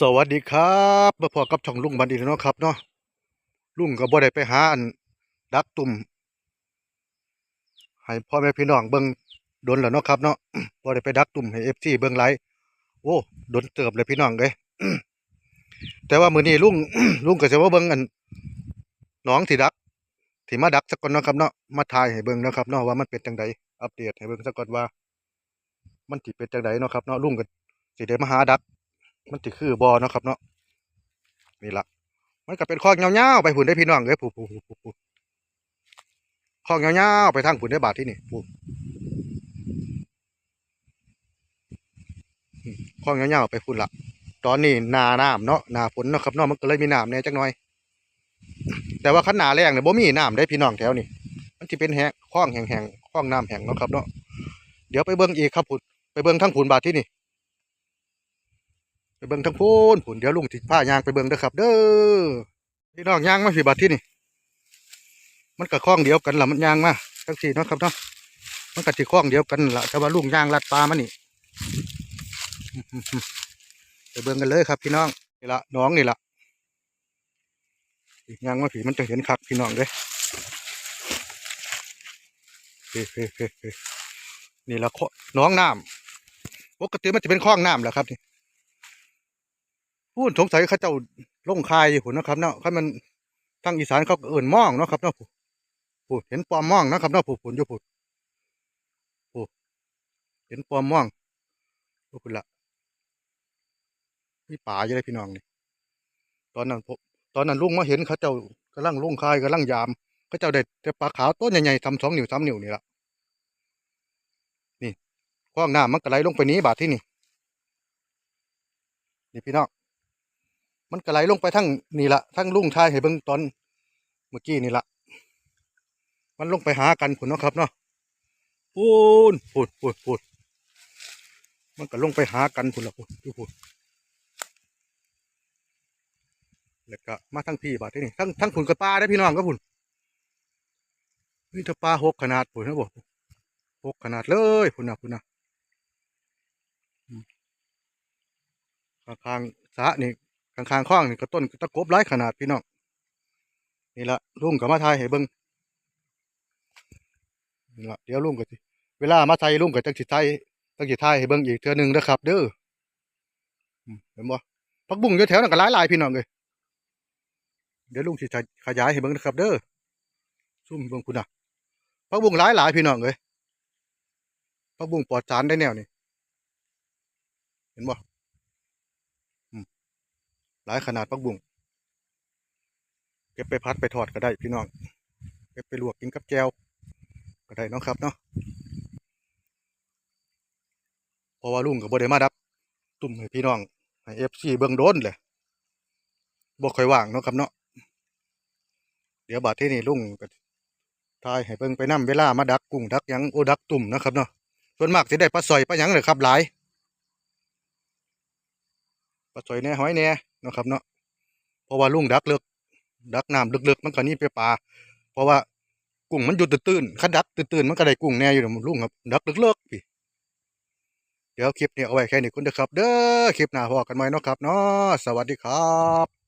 สวัสดีครับมาพอกับช่องลุงบันอีกแล้วเนาะครับเนาะลุงก็บ่ได้ไปหาอันดักตุ่มให้พ่อแม่พี่น้องเบิ่งดนแล้วเนาะครับเนาะบ่ได้ไปดักตุ่มให้ FC เบิ่งไลฟ์โอ้ดนเติบเลยพี่น้องเอ้ยแต่ว่ามื้อนี้ลุงลุงก็สิว่าเบิ่งอันน้องที่ดักที่มาดักสักก่อนเนาะครับเนาะมาถ่ายให้เบิ่งเนาะครับเนาะว่ามันเป็นจังไดอัปเดตให้เบิ่งสักก่อนว่า มันสิเป็นจังไดเนาะครับเนาะลุงก็สิได้มาหาดัก มันสิคือบอเนาะครับเนาะนี่ละมันก็เป็นข้องเงาๆไปผุนได้พี่น้องเลยผูผูผูผูผูข้องเงาๆไปทางผุนได้บาทที่นี่ผูอืมข้องเงาๆไปผุนละตอนนี้หนาน้ำเนาะหนาฝนเนาะครับเนาะมันก็เลยมีน้ำแน่จักหน่อย แต่ว่าขันนาแรงเนี่ยบ่มีน้ำได้พี่น้องแถวนี่มันจะเป็นแห้งข้องแห้งๆข้องน้ำแห้งเนาะครับเนาะเดี๋ยวไปเบิ่งอีกครับผุนไปเบิ่งทั้งผุนบาทที่นี่ ไปเบิ่งทั้งพูนผุนเดี๋ยวลุงสิพายางไปเบิ่งเด้อครับ เด้อพี่น้องยางมาสิบัดที่นี่ มันก็คล้องเดียวกันล่ะมันยางมาทั้งสี่เนาะครับเนาะมันก็สิคล้องเดียวกันล่ะแต่ว่าลุงยางลัดปลามันนี่ไปเบิ่งกันเลยครับ พี่น้องนี่ละน้องนี่ละยางมาผีมันจะเห็นคักพี่น้องเด้นี่ละน้องน้ำปกติมันจะเป็นคลองน้ำแหละครับนี่ พูดสงสัยเขาเจ้าลงคายอยู่พุ่นนะครับเนาะเขามันทางอีสานเขาเอื่นม่องเนาะครับเนาะผู้เห็นปอมม่องนะครับเนาะผู้ผุนอยู่ผู้ผู้เห็นปอมม่องผู้พุ่นละมีป่าอยู่เลยพี่น้องนี่ตอนนั้นผมตอนนั้นลุงมาเห็นเขาเจ้ากำลังลงคายกำลังยามเขาเจ้าได้แต่ปลาขาวต้นใหญ่ๆทำสองนิ้วสามนิ้วนี่ละนี่คล้องหน้ำมันก็ไหลงไปนี้บาดที่นี่นี่พี่น้อง มันก็ไหลลงไปทั้งนี่ละทั้งลุ่งชายให้เบิ่งตอนเมื่อกี้นี่ละมันลงไปหากันผุนเนาะครับเนาะพูนพูดพูดพูดมันก็ลงไปหากันผุนละพูดดูพูดแล้วก็มาทั้งพี่บาดที่นี่ทั้งทั้งผุนกับปลาได้พี่น้องก็ผุนนี่ถ้าปลาหกขนาดผุนนะบอกหกขนาดเลยผุนนะผุนนะข้างๆสะนี่ ข้างๆคลองนี่ก็ต้นตะกบหลายขนาดพี่น้องนี่ละลุงกับมาทายให้เบิ่งนี่ละเดี๋ยวลุงก็สิเวลามาไทยลุงก็จังสิตไทยจังสิตไทยให้เบิ่งอีกเทื่อหนึงนะครับ เด้อเห็นบ่ผักบุ้งอยู่แถวนั้นก็หลายๆพี่น้องเอ้ยเดี๋ยวลุงสิขยายให้เบิ่งนะครับ เด้อซุ่มเบิ่งพุ่นน่ะผักบุ้งหลายๆพี่น้องเอ้ยผักบุ้งปลอดสารได้แนวนี่เห็นบ่ หลายขนาดปักบุ้งเก็บไปพัดไปทอดก็ได้พี่น้องเก็บไปลวกกินกับแจวก็ได้เนาะครับเนาะเพราะว่าลุงกับบ่ได้มาดับ ตุ่มให้พี่น้องให้เอฟซีเบิ่งโดนเลยบ่ค่อยว่างเนาะครับเนาะเดี๋ยวบาดที่นี่ลุงก็ทายให้เบิ่งไปนํเวลามาดักกุ้งดักยังโอดักตุ่มนะครับเนาะส่วนมากสิได้ปลาสอยปลาหยังเลยครับหลายปลาสอยแหน่หอยแหน่เนะครับเนาะเพราะว่าลุงดักเลิกดักน้ำลึกๆมันก็นี่ไปปลาเพราะว่ากุ้งมันอยู่ตื้นๆคันดักตื้นๆมันก็ได้กุ้งแน่อยู่ดอกลุงครับดักเลิกๆพี่เดี๋ยวคลิปนี้เอาไว้แค่นี้คุณเด้อครับ เด้อคลิปหน้าพอกันไหมเนาะครับเนาะสวัสดีครับ